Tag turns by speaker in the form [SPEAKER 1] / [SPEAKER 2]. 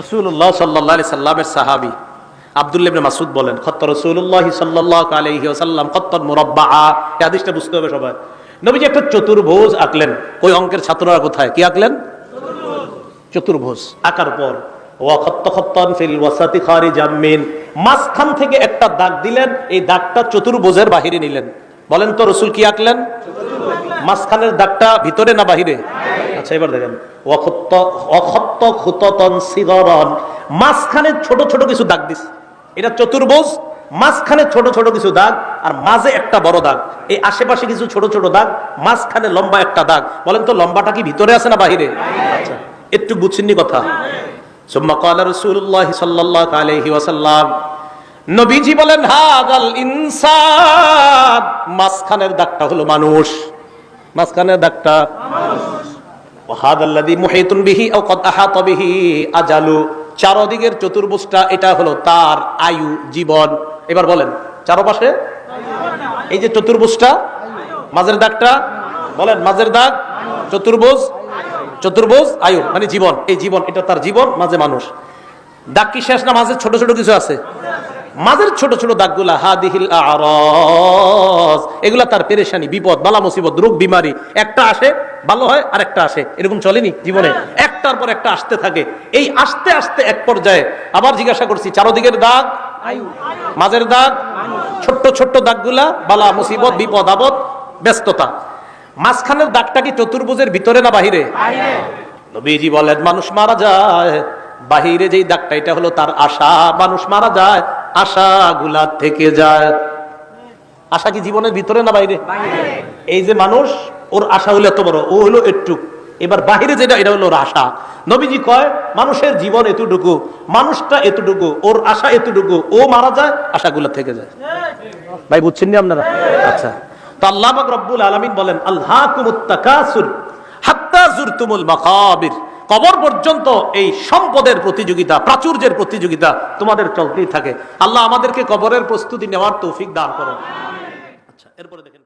[SPEAKER 1] রসুল্লাহ সাল্লাহ সাল্লামের সাহাবি আবদুল্লাহ ইবনে মাসুদ বলেন, খত্ত রসুল্লাহ সাল্লাহ আলাইহি ওয়াসাল্লাম, খত্তন মুরাব্বা এই হাদিসটা বুঝতে হবে সবাই। নবীজি একটা চতুর্ভুজ আঁকলেন। ওই অঙ্কের ছাত্ররা কোথায়? কি আঁকলেন? চতুর্ভুজ আঁকার পর মাঝখান থেকে একটা দাগ দিলেন, এই দাগটা চতুর্ভোজের বাহিরে নিলেন। বলেন তো রসুল কি আঁকলেন? মাঝখানের দাগটা ভিতরে না বাহিরে? আচ্ছা এবার দেখেন। মাঝখানে ছোট ছোট কিছু দাগ দিস। এটা চতুর্ভুজ, মাঝখানে ছোট ছোট কিছু দাগ, আর মাঝে একটা বড় দাগ। এই আশেপাশে কিছু ছোট ছোট দাগ, মাঝখানে লম্বা একটা দাগ। বলেন তো, লম্বাটা কি ভিতরে আছে না বাহিরে? আচ্ছা একটু বুঝছেননি কথা? সুম্মা আলাইহি ওয়াসাল্লাম। নবীজি বলেন হাদাল মাঝখানের দাগটা হলো মানুষ। মাঝখানের দাগটা ওয়াহাদাল্লাযী চারদিকের চতুর্ভুজটা এটা হলো তার আয়ু, জীবন। এবার বলেন, চারপাশে? এই যে চতুর্ভুজটা, মাঝের দাগটা, বলেন, মাঝের দাগ, চতুর্ভুজ চতুর্ভুজ, আয়ু মানে জীবন। এই জীবন, এটা তার জীবন, মাঝে মানুষ। দাগ কি শেষ না মাঝে? ছোট ছোট কিছু আছে। মাঝের ছোট ছোট দাগগুলা, হাদিহিল আরজ, এগুলা তার পেরেশানি, বিপদ, বালা, মুসিবত, রোগ, বিমারি। একটা আসে ভালো হয় আর একটা আসে। এরকম চলেনি জীবনে। একটার পর একটা আসতে থাকে। এই আসতে আসতে এক পর্যায়ে আবার জিজ্ঞাসা করছি চারোদিকের দাগ মাঝের দাগ ছোট্ট ছোট্ট দাগগুলা বালা মুসিবত বিপদ আপদ ব্যস্ততা। মাঝখানের দাগটা কি চতুর্ভুজের ভিতরে না বাহিরে? নবীজি বলেন মানুষ মারা যায় বাহিরে যেই দাগটা এটা হলো তার আশা। মানুষ মারা যায় আশা গুলা থেকে যায়। আশা কি জীবনের ভিতরে না বাইরে এই যে মানুষ ওর আশা হলো এত বড়, ও হলো একটু এবার বাহিরে যেটা, এটা হলো ওর আশা। নবীজি কয়, মানুষের জীবন এতটুকু, মানুষটা এতটুকু, ওর আশা এতটুকু, ও মারা যায়, আশাগুলা থেকে যায়। ভাই, বুঝছেন নি আপনারা? আচ্ছা। তো আল্লাহ রব্বুল বলেন হাত্তা মাকাবির। কবর পর্যন্ত এই সম্পদের প্রতিযোগিতা, প্রাচুর্যের প্রতিযোগিতা তোমাদের চলতেই থাকে। আল্লাহ আমাদেরকে কবরের প্রস্তুতি নেওয়ার তৌফিক দান করো আচ্ছা এরপরে দেখেন।